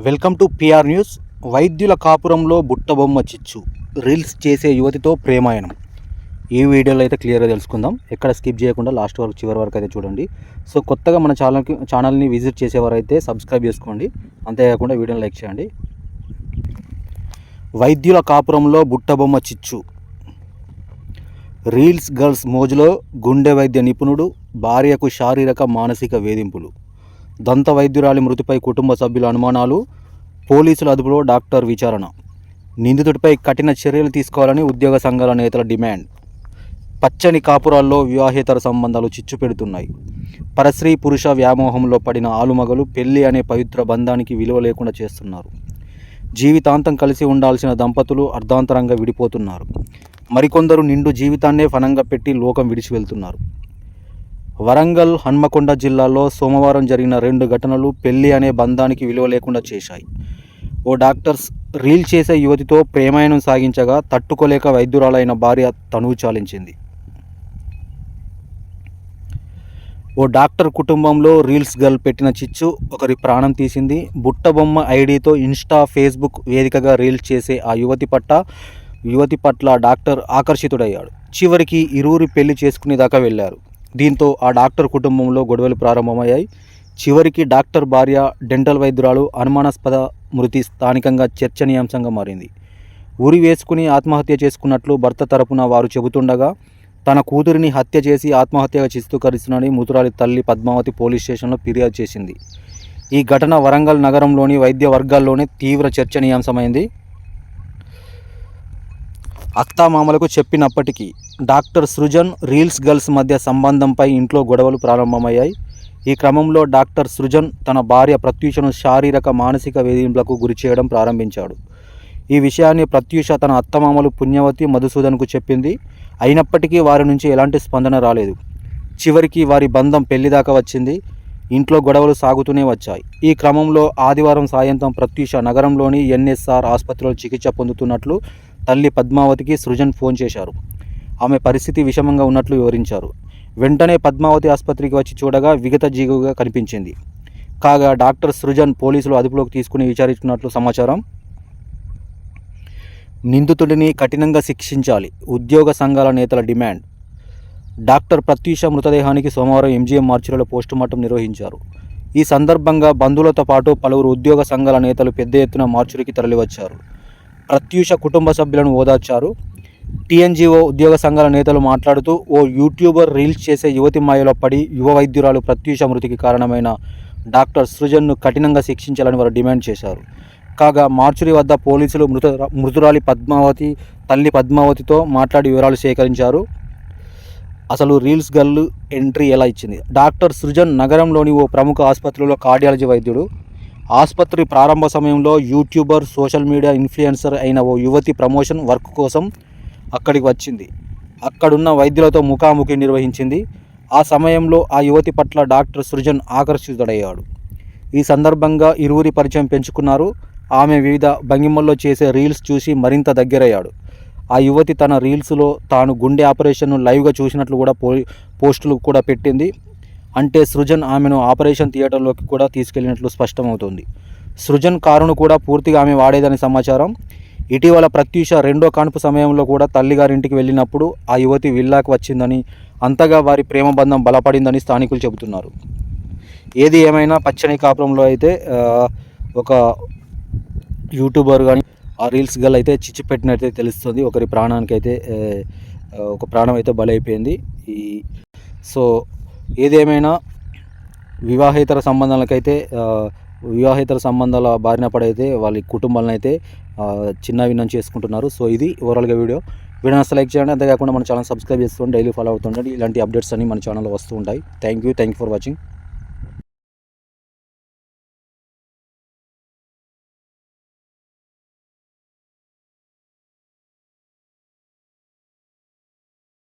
Welcome to PR news. వైద్యుల కాపురంలో బుట్టబొమ్మ చిచ్చు. Reels చేసే యువతితో ప్రేమాయణం. ఈ వీడియోలో అయితే క్లియర్గా తెలుసుకుందాం. ఎక్కడ స్కిప్ చేయకుండా లాస్ట్ వరకు చివరి వరకు అయితే చూడండి. సో కొత్తగా మన ఛానల్కి ఛానల్ని విజిట్ చేసేవారు అయితే సబ్స్క్రైబ్ చేసుకోండి. అంతేకాకుండా వీడియోని లైక్ చేయండి. వైద్యుల కాపురంలో బుట్టబొమ్మ చిచ్చు. రీల్స్ గర్ల్స్ మోజులో గుండె వైద్య నిపుణుడు భార్యకు శారీరక మానసిక వేధింపులు. దంత వైద్యురాలి మృతిపై కుటుంబ సభ్యుల అనుమానాలు పోలీసుల అదుపులో డాక్టర్ విచారణ. నిందితుడిపై కఠిన చర్యలు తీసుకోవాలని ఉద్యోగ సంఘాల నేతల డిమాండ్. పచ్చని కాపురాల్లో వివాహేతర సంబంధాలు చిచ్చు పెడుతున్నాయి. పరశ్రీ పురుష వ్యామోహంలో పడిన ఆలుమగలు పెళ్ళి అనే పవిత్ర బంధానికి విలువ లేకుండా చేస్తున్నారు. జీవితాంతం కలిసి ఉండాల్సిన దంపతులు అర్ధాంతరంగా విడిపోతున్నారు. మరికొందరు నిండు జీవితాన్నే ఫనంగా పెట్టి లోకం విడిచి వెళ్తున్నారు వరంగల్ హన్మకొండ జిల్లాలో సోమవారం జరిగిన రెండు ఘటనలు పెళ్ళి అనే బంధానికి విలువ లేకుండా చేశాయి. ఓ డాక్టర్స్ రీల్ చేసే యువతితో ప్రేమాయణం సాగించగా తట్టుకోలేక వైద్యురాలైన భార్య తనువు చాలించింది. ఓ డాక్టర్ కుటుంబంలో రీల్స్ గర్ల్ పెట్టిన చిచ్చు ఒకరి ప్రాణం తీసింది. బుట్టబొమ్మ ఐడితో ఇన్స్టా ఫేస్బుక్ వేదికగా రీల్స్ చేసే ఆ యువతి పట్ల యువతి పట్ల డాక్టర్ ఆకర్షితుడయ్యాడు. చివరికి ఇరువురి పెళ్ళి చేసుకునేదాకా వెళ్ళారు దీంతో ఆ డాక్టర్ కుటుంబంలో గొడవలు ప్రారంభమయ్యాయి. చివరికి డాక్టర్ భార్య డెంటల్ వైద్యురాలు అనుమానాస్పద మృతి స్థానికంగా చర్చనీయాంశంగా మారింది. ఉరి వేసుకుని ఆత్మహత్య చేసుకున్నట్లు భర్త తరపున వారు చెబుతుండగా తన కూతురిని హత్య చేసి ఆత్మహత్యగా చిత్రీకరిస్తున్నాడని మృతురాలి తల్లి పద్మావతి పోలీస్ స్టేషన్లో ఫిర్యాదు చేసింది. ఈ ఘటన వరంగల్ నగరంలోని వైద్య వర్గాల్లోనే తీవ్ర చర్చనీయాంశమైంది. అత్తామామలకు చెప్పినప్పటికీ డాక్టర్ సృజన్ రీల్స్ గర్ల్స్ మధ్య సంబంధంపై ఇంట్లో గొడవలు ప్రారంభమయ్యాయి. ఈ క్రమంలో డాక్టర్ సృజన్ తన భార్య ప్రత్యూషను శారీరక మానసిక వేధింపులకు గురి చేయడం ప్రారంభించాడు. ఈ విషయాన్ని ప్రత్యూష తన అత్తమామలు పుణ్యవతి మధుసూదన్కు చెప్పింది. అయినప్పటికీ వారి నుంచి ఎలాంటి స్పందన రాలేదు. చివరికి వారి బంధం పెళ్ళిదాకా వచ్చింది. ఇంట్లో గొడవలు సాగుతూనే వచ్చాయి. ఈ క్రమంలో ఆదివారం సాయంత్రం ప్రత్యూష నగరంలోని ఎన్ఎస్ఆర్ ఆసుపత్రిలో చికిత్స పొందుతున్నట్లు తల్లి పద్మావతికి సృజన్ ఫోన్ చేశారు. ఆమె పరిస్థితి విషమంగా ఉన్నట్లు వివరించారు. వెంటనే పద్మావతి ఆసుపత్రికి వచ్చి చూడగా విగత జీగుగా కనిపించింది. కాగా డాక్టర్ సృజన్ పోలీసులు అదుపులోకి తీసుకుని విచారించినట్లు సమాచారం. నిందితుడిని కఠినంగా శిక్షించాలి. ఉద్యోగ సంఘాల నేతల డిమాండ్. డాక్టర్ ప్రత్యూష మృతదేహానికి సోమవారం ఎంజీఎం మార్చిలో పోస్టుమార్టం నిర్వహించారు. ఈ సందర్భంగా బంధువులతో పాటు పలువురు ఉద్యోగ సంఘాల నేతలు పెద్ద ఎత్తున మార్చురికి తరలివచ్చారు. ప్రత్యూష కుటుంబ సభ్యులను ఓదార్చారు. టీఎన్జీఓ ఉద్యోగ సంఘాల నేతలు మాట్లాడుతూ ఓ యూట్యూబర్ రీల్స్ చేసే యువతి మాయలో పడి యువ వైద్యురాలు ప్రత్యూష మృతికి కారణమైన డాక్టర్ సృజన్ను కఠినంగా శిక్షించాలని వారు డిమాండ్ చేశారు. కాగా మార్చురి వద్ద పోలీసులు మృత మృతురాలి పద్మావతి తల్లి పద్మావతితో మాట్లాడి వివరాలు సేకరించారు. అసలు రీల్స్ గర్ల్ ఎంట్రీ ఎలా ఇచ్చింది? డాక్టర్ సృజన్ నగరంలోని ఓ ప్రముఖ ఆసుపత్రిలో కార్డియాలజీ వైద్యుడు. ఆసుపత్రి ప్రారంభ సమయంలో యూట్యూబర్ సోషల్ మీడియా ఇన్ఫ్లుయెన్సర్ అయిన ఓ యువతి ప్రమోషన్ వర్క్ కోసం అక్కడికి వచ్చింది. అక్కడున్న వైద్యులతో ముఖాముఖి నిర్వహించింది. ఆ సమయంలో ఆ యువతి పట్ల డాక్టర్ సృజన్ ఆకర్షితుడయ్యాడు. ఈ సందర్భంగా ఇరువురి పరిచయం పెంచుకున్నారు. ఆమె వివిధ భంగిమల్లో చేసే రీల్స్ చూసి మరింత దగ్గరయ్యాడు. ఆ యువతి తన రీల్స్లో తాను గుండె ఆపరేషన్ను లైవ్గా చూసినట్లు కూడా పో పోస్టులు కూడా పెట్టింది. అంటే సృజన్ ఆమెను ఆపరేషన్ థియేటర్లోకి కూడా తీసుకెళ్ళినట్లు స్పష్టమవుతోంది. సృజన్ కారును కూడా పూర్తిగా ఆమె వాడేదని సమాచారం. ఇటీవల ప్రత్యూష రెండో కాన్పు సమయంలో కూడా తల్లిగారింటికి వెళ్ళినప్పుడు ఆ యువతి విల్లాకు వచ్చిందని అంతగా వారి ప్రేమ బంధం బలపడిందని స్థానికులు చెబుతున్నారు. ఏది ఏమైనా పచ్చని కాపురంలో అయితే ఒక యూట్యూబర్ కానీ ఆ రీల్స్ గల్ అయితే చిచ్చు పెట్టినట్టే తెలుస్తుంది. ఒకరి ప్రాణానికి అయితే ఒక ప్రాణం అయితే బలైపోయింది. ఈ సో ఏదేమైనా వివాహేతర సంబంధాలకైతే వివాహేతర సంబంధాల బారిన పడైతే వాళ్ళ కుటుంబాలను అయితే ఆ, చిన్న విన్నం చేసుకుంటున్నారు. సో ఇది ఓవరాల్గా వీడియో. వీడియో అసలు లైక్ చేయండి. అంతేకాకుండా మన ఛానల్ సబ్స్క్రైబ్ చేసుకోండి. డైలీ ఫాలో అవుతుండండి. ఇలాంటి అప్డేట్స్ అన్ని మన ఛానల్లో వస్తూ ఉంటాయి. Thank you. Thank you for watching.